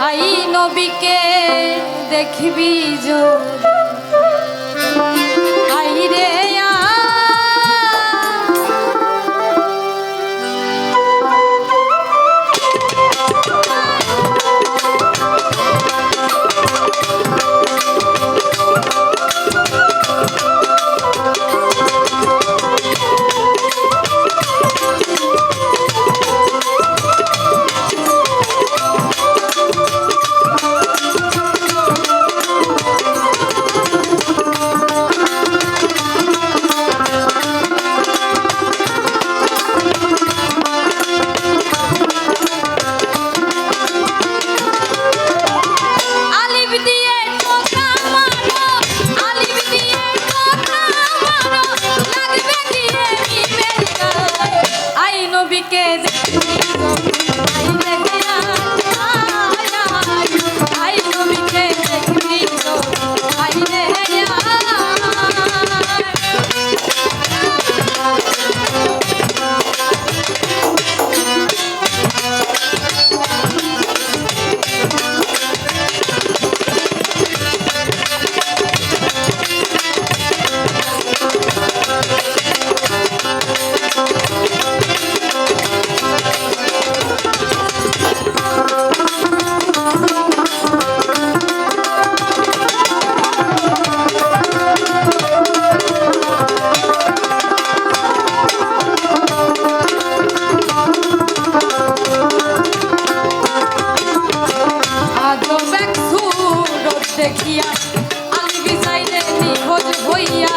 High নবীকে দেখবি জোর। দেখিয়া আমি বিচাইলে নিখোঁজ হইয়া